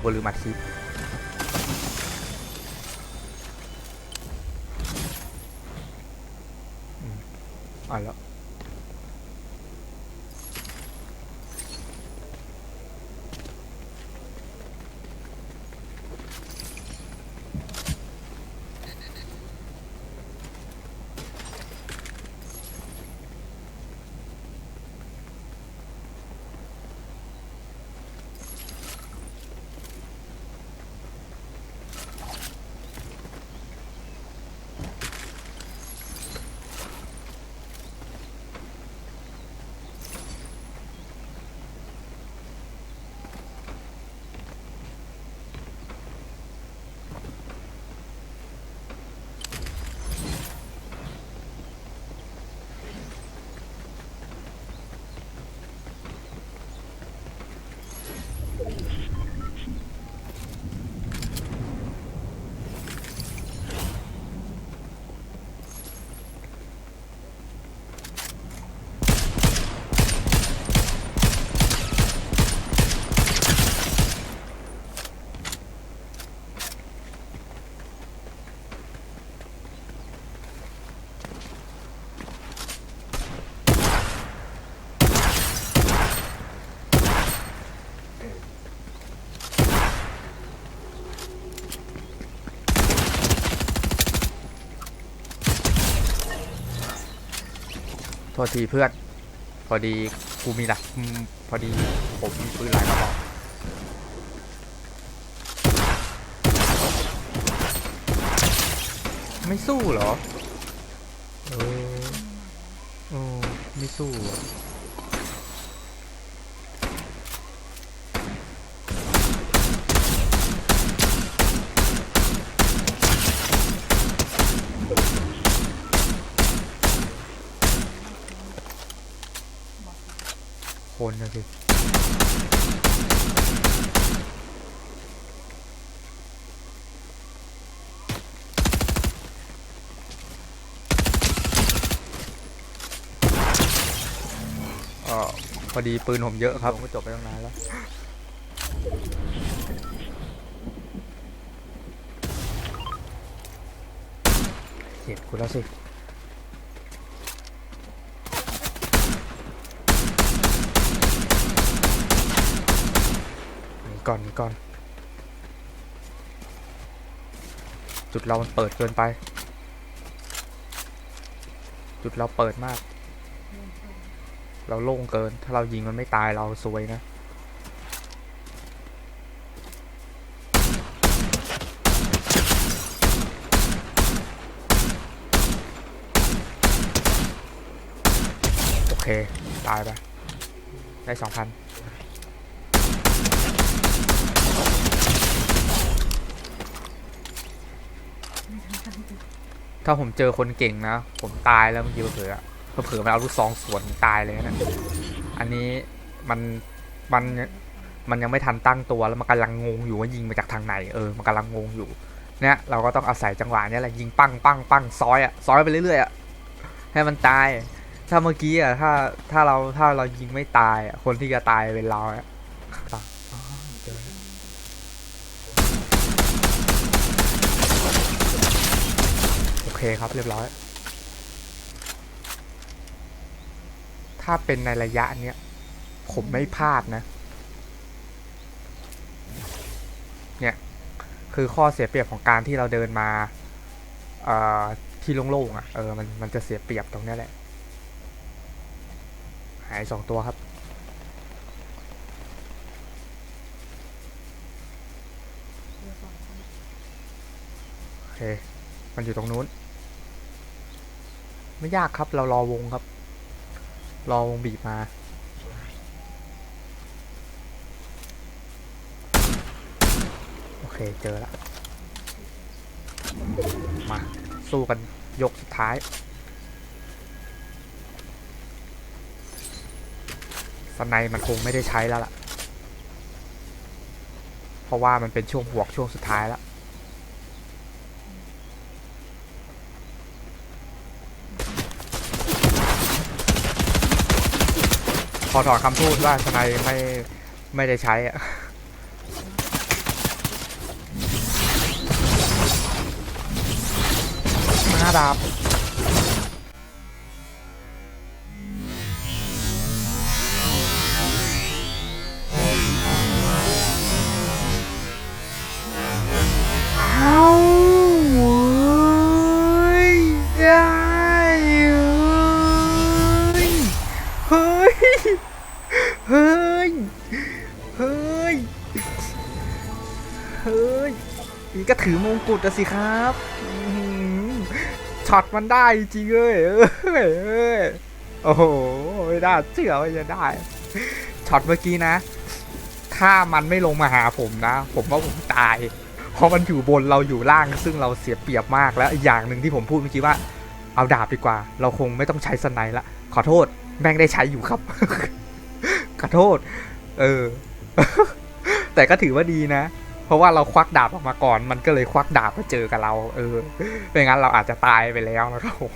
กูลืมอัดคลิปอืมอ่าแล้ว ทษทีเพื่อน พอดีกูมีหลักพอดีผมมีปืนหลายกระบอกไม่สู้เหรอ เออ เออ ไม่สู้ คนนะสิเออพอดีปืนผมเยอะครับผมก็จบไปตั้งนานแล้วเห็นกูแล้วสิ ก่อนก่อน จุดเรามันเปิดเกินไป จุดเราเปิดมาก เราโล่งเกิน ถ้าเรายิงมันไม่ตายเราซวยนะโอเค ตายไป ได้สองพัน ถ้าผมเจอคนเก่งนะ ผมตายแล้วเมื่อกี้เผลอๆอะเผลอมันเอาลูกซองสวนตายเลยนะ อันนี้มันมันมันยังไม่ทันตั้งตัวแล้วมันกำลังงงอยู่ว่ายิงมาจากทางไหนเออมันกำลังงงอยู่เนี่ยเราก็ต้องอาศัยจังหวะนี้แหละยิงปั้งปั้งปั้งซอยอะซอยไปเรื่อยๆอะให้มันตาย ถ้าเมื่อกี้อะถ้าถ้าเราถ้าเรายิงไม่ตายอะคนที่จะตายเป็นเราอะ เคครับเรียบร้อย ถ้าเป็นในระยะเนี้ย ผมไม่พลาดนะ เนี่ย คือข้อเสียเปรียบของการที่เราเดินมาเอ่อที่โล่งๆอะ เออ มัน มันจะเสียเปรียบตรงนี้แหละ หายสองตัวครับ โอเค มันอยู่ตรงนู้น ไม่ยากครับ เรารอวงครับ รอวงบีบมา โอเคเจอแล้วมา สู้กันยกสุดท้าย สไนมันคงไม่ได้ใช้แล้วล่ะ เพราะว่ามันเป็นช่วงบวกช่วงสุดท้ายแล้ว พอถอดคำพูดว่าสไนไม่ไม่ได้ใช้อะมาดาบ ก็ถือมงกุฎอะสิครับช็อตมันได้จริงเลยเอ้ยโอ้โหไม่ได้เชื่อว่าจะได้ช็อตเมื่อกี้นะ ถ้ามันไม่ลงมาหาผมนะ ผมว่าผมตาย เพราะมันอยู่บนเราอยู่ล่าง ซึ่งเราเสียเปรียบมากแล้วอีกอย่างหนึ่งที่ผมพูดเมื่อกี้ว่า เอาดาบดีกว่า เราคงไม่ต้องใช้สไนด์ละ ขอโทษ แม่งได้ใช้อยู่ครับ ขอโทษ เออ แต่ก็ถือว่าดีนะ เพราะว่าเราควักดาบออกมาก่อน มันก็เลยควักดาบมาเจอกับเรา เออไม่งั้นเราอาจจะตายไปแล้วนะครับผม